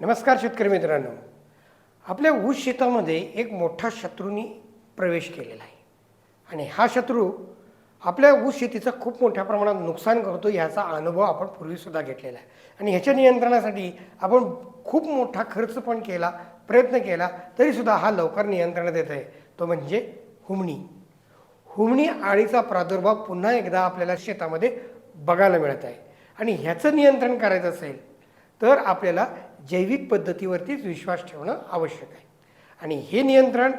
नमस्कार शेतकरी मित्रांनो. आपल्या ऊस शेतामध्ये एक मोठा शत्रूंनी प्रवेश केलेला आहे. आणि हा शत्रू आपल्या ऊस शेतीचं खूप मोठ्या प्रमाणात नुकसान करतो ह्याचा अनुभव आपण पूर्वीसुद्धा घेतलेला आहे. आणि ह्याच्या नियंत्रणासाठी आपण खूप मोठा खर्च पण केला प्रयत्न केला तरीसुद्धा हा लवकर नियंत्रणात येत आहे. तो म्हणजे हुमणी. हुमणी आळीचा प्रादुर्भाव पुन्हा एकदा आपल्याला शेतामध्ये बघायला मिळत आहे. आणि ह्याचं नियंत्रण करायचं असेल तर आपल्याला जैविक पद्धतीवरतीच विश्वास ठेवणं आवश्यक आहे. आणि हे नियंत्रण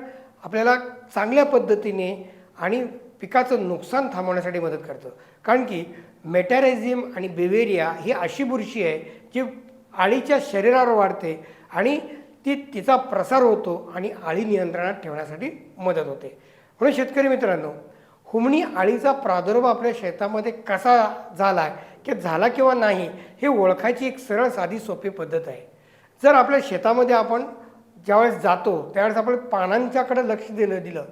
आपल्याला चांगल्या पद्धतीने आणि पिकाचं नुकसान थांबवण्यासाठी मदत करतं. कारण की मेटॅरेझियम आणि बेवेरिया ही अशी बुरशी आहे जी आळीच्या शरीरावर वाढते आणि ती तिचा प्रसार होतो आणि आळी नियंत्रणात ठेवण्यासाठी मदत होते. म्हणून शेतकरी मित्रांनो हुमणी आळीचा प्रादुर्भाव आपल्या शेतामध्ये कसा झाला आहे की झाला किंवा नाही हे ओळखायची एक सरळ साधी सोपी पद्धत आहे. जर आपल्या शेतामध्ये आपण ज्यावेळेस जातो त्यावेळेस आपण पानांच्याकडे लक्ष दिलं दिलं.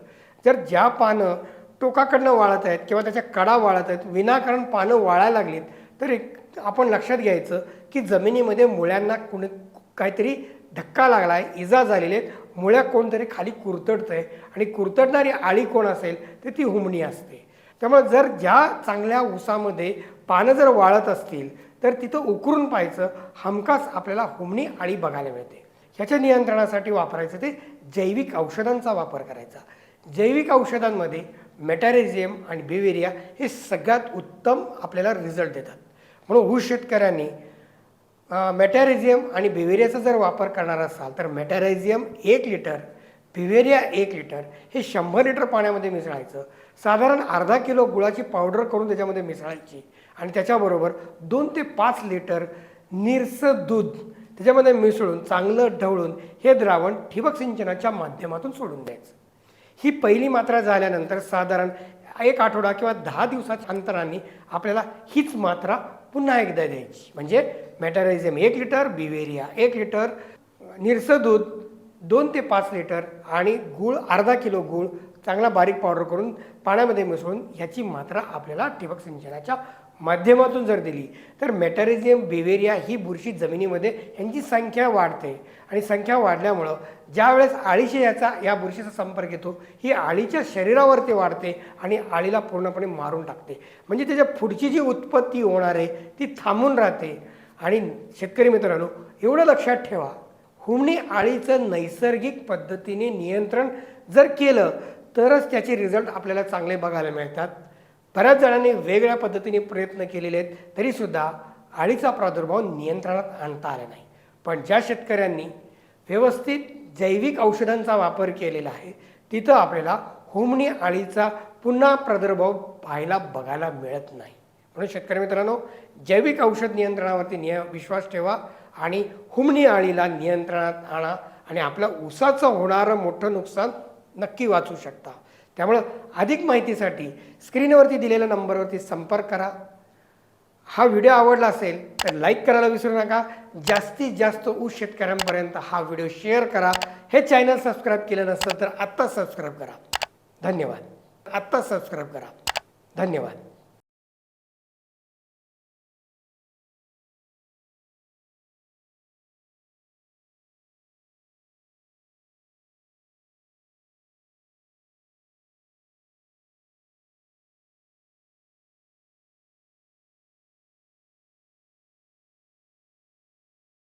जर ज्या पानं टोकाकडनं वाळत आहेत किंवा त्याच्या कडा वाळत आहेत विनाकारण पानं वाळायला लागलीत तर एक आपण लक्षात घ्यायचं की जमिनीमध्ये मुळ्यांना कुणी काहीतरी धक्का लागला आहे इजा झालेली आहेत. मुळ्या कोणतरी खाली कुरतडतं आहे आणि कुरतडणारी आळी कोण असेल तर ती हुमणी असते. त्यामुळे जर ज्या चांगल्या ऊसामध्ये पानं जर वाळत असतील तर तिथं उकरून पाहायचं हमखास आपल्याला हुमणी आळी बघायला मिळते. ह्याच्या नियंत्रणासाठी वापरायचं ते जैविक औषधांचा वापर करायचा. जैविक औषधांमध्ये मेटॅरेझियम आणि बेवेरिया हे सगळ्यात उत्तम आपल्याला रिझल्ट देतात. म्हणून ऊस शेतकऱ्यांनी मेटॅरेझियम आणि बिवेरियाचा जर वापर करणार असाल तर मेटॅरिझियम एक लिटर बिवेरिया एक लिटर हे शंभर लिटर पाण्यामध्ये मिसळायचं. साधारण अर्धा किलो गुळाची पावडर करून त्याच्यामध्ये मिसळायची. आणि त्याच्याबरोबर दोन ते पाच लिटर निरसं दूध त्याच्यामध्ये मिसळून चांगलं ढवळून हे द्रावण ठिबक सिंचनाच्या माध्यमातून सोडून द्यायचं. ही पहिली मात्रा झाल्यानंतर साधारण एक आठवडा किंवा दहा दिवसाच्या अंतराने आपल्याला हीच मात्रा पुन्हा एकदा द्यायची. म्हणजे मेटॅरायझम एक लिटर बिवेरिया एक लिटर निरसं दूध दोन ते पाच लिटर आणि गूळ अर्धा किलो गूळ चांगला बारीक पावडर करून पाण्यामध्ये मिसळून ह्याची मात्रा आपल्याला ठिबक सिंचनाच्या माध्यमातून जर दिली तर मेटॅरिझियम बिवेरिया ही बुरशी जमिनीमध्ये यांची संख्या वाढते. आणि संख्या वाढल्यामुळं ज्यावेळेस आळीशी याचा या बुरशीचा संपर्क येतो ही आळीच्या शरीरावरती वाढते आणि आळीला पूर्णपणे मारून टाकते. म्हणजे त्याच्या पुढची जी उत्पत्ती होणार आहे ती थांबून राहते. आणि शेतकरी मित्रांनो एवढं लक्षात ठेवा हुमणी आळीचं नैसर्गिक पद्धतीने नियंत्रण जर केलं तरच त्याचे रिझल्ट आपल्याला चांगले बघायला मिळतात. बऱ्याच जणांनी वेगळ्या पद्धतीने प्रयत्न केलेले आहेत तरीसुद्धा अळीचा प्रादुर्भाव नियंत्रणात आणता आला नाही. पण ज्या शेतकऱ्यांनी व्यवस्थित जैविक औषधांचा वापर केलेला आहे तिथं आपल्याला होमणी आळीचा पुन्हा प्रादुर्भाव पाहायला बघायला मिळत नाही. म्हणून शेतकरी मित्रांनो जैविक औषध नियंत्रणावरती निय विश्वास ठेवा आणि हुमणी आळीला नियंत्रणात आणा आणि आपल्या ऊसाचं होणारं मोठं नुकसान नक्की वाचू शकता. त्यामुळं अधिक माहितीसाठी स्क्रीनवरती दिलेल्या नंबरवरती संपर्क करा. हा व्हिडिओ आवडला असेल तर लाईक करायला विसरू नका. जास्तीत जास्त ऊस शेतकऱ्यांपर्यंत हा व्हिडिओ शेअर करा. हे चॅनल सबस्क्राईब केलं नसेल तर आत्ता सबस्क्राईब करा. धन्यवाद. आत्ता सबस्क्राईब करा. धन्यवाद.